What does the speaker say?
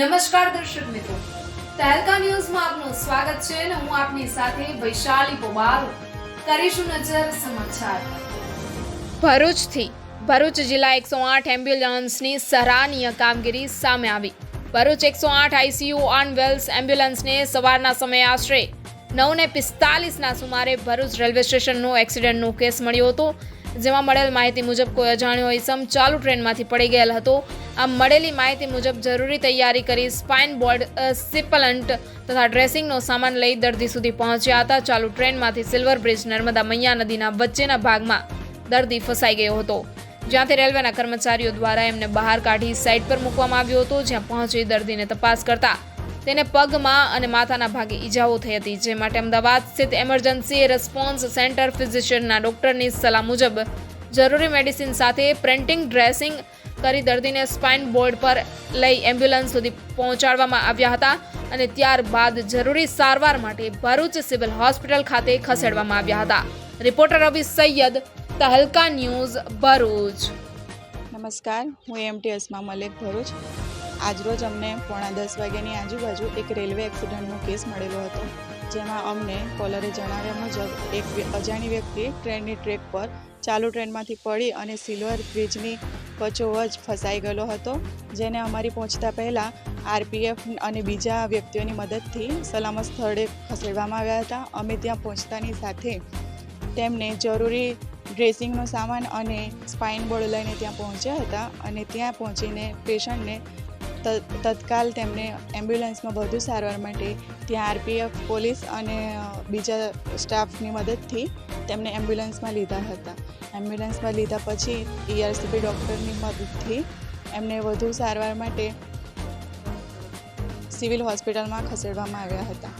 નમસ્કાર દર્શક મિત્રો. તહેલકા ન્યૂઝમાં આપનું સ્વાગત છે અને હું આપની સાથે વૈશાલી પોબારો કરીશું નજર સમાચાર. ભરૂચથી ભરૂચ જિલ્લા એકસો આઠ એમ્બ્યુલન્સની સરાહનીય કામગીરી સામે આવી. ભરૂચ એકસો આઠ આઈસીયુ ઓન વેલ્સ એમ્બ્યુલન્સને સવારના સમયે આશરે નવને પિસ્તાલીસના સુમારે ભરૂચ રેલવે સ્ટેશનનો એક્સિડન્ટનો કેસ મળ્યો હતો. જેમાં મળેલ માહિતી મુજબ કોઈ અજાણ્યો ઇસમ ચાલુ ટ્રેનમાંથી પડી ગયેલ હતો. આ મળેલી માહિતી મુજબ જરૂરી તૈયારી કરી સ્પાઇન બોર્ડ સિપલન્ટ તથા ડ્રેસિંગનો સામાન લઈ દર્દી સુધી પહોંચ્યા હતા. ચાલુ ટ્રેનમાંથી સિલ્વર બ્રિજ નર્મદા મૈયા નદીના વચ્ચેના ભાગમાં દર્દી ફસાઈ ગયો હતો. જ્યાંથી રેલવેના કર્મચારીઓ દ્વારા એમને બહાર કાઢી સાઇડ પર મૂકવામાં આવ્યો હતો, જ્યાં પહોંચી દર્દીને તપાસ કરતા તેને પગમાં અને માથાના ભાગે ઈજાઓ થઈ હતી, જે માટે અમદાવાદ સ્થિત એમરજન્સી રિસ્પોન્સ સેન્ટર ફિઝિશિયનના ડોક્ટરની સલાહ મુજબ જરૂરી મેડિસિન સાથે પ્રિન્ટિંગ ડ્રેસિંગ કરી દર્દીને સ્પાઇન બોર્ડ પર લઈ એમ્બ્યુલન્સ સુધી પહોંચાડવામાં આવ્યા હતા અને ત્યારબાદ જરૂરી સારવાર માટે ભરૂચ સિવિલ હોસ્પિટલ ખાતે ખસેડવામાં આવ્યા હતા. Reporter Ravi Syed, Tehelka news Bharuch. નમસ્કાર, હું એમટી અસ્મા મલિક ભરૂચ. આજરોજ અમને પોણા દસ વાગ્યાની આજુબાજુ એક રેલવે એક્સિડન્ટનો કેસ મળેલો હતો, જેમાં અમને કોલરે જણાવ્યા મુજબ એક અજાણી વ્યક્તિ ટ્રેનની ટ્રેક પર ચાલુ ટ્રેનમાંથી પડી અને સિલ્વર બ્રિજની વચોવચ ફસાઈ ગયેલો હતો, જેને અમારી પહોંચતા પહેલાં આરપીએફ અને બીજા વ્યક્તિઓની મદદથી સલામત સ્થળે ખસેડવામાં આવ્યા હતા. અમે ત્યાં પહોંચતાની સાથે તેમને જરૂરી ડ્રેસિંગનો સામાન અને સ્પાઇન બોર્ડ લઈને ત્યાં પહોંચ્યા હતા અને ત્યાં પહોંચીને પેશન્ટને તત્કાલ તેમને એમ્બ્યુલન્સમાં વધુ સારવાર માટે ત્યાં આરપીએફ, પોલીસ અને બીજા સ્ટાફની મદદથી તેમને એમ્બ્યુલન્સમાં લીધા હતા. એમ્બ્યુલન્સમાં લીધા પછી ઈઆરસીપી ડૉક્ટરની મદદથી એમને વધુ સારવાર માટે સિવિલ હોસ્પિટલમાં ખસેડવામાં આવ્યા હતા.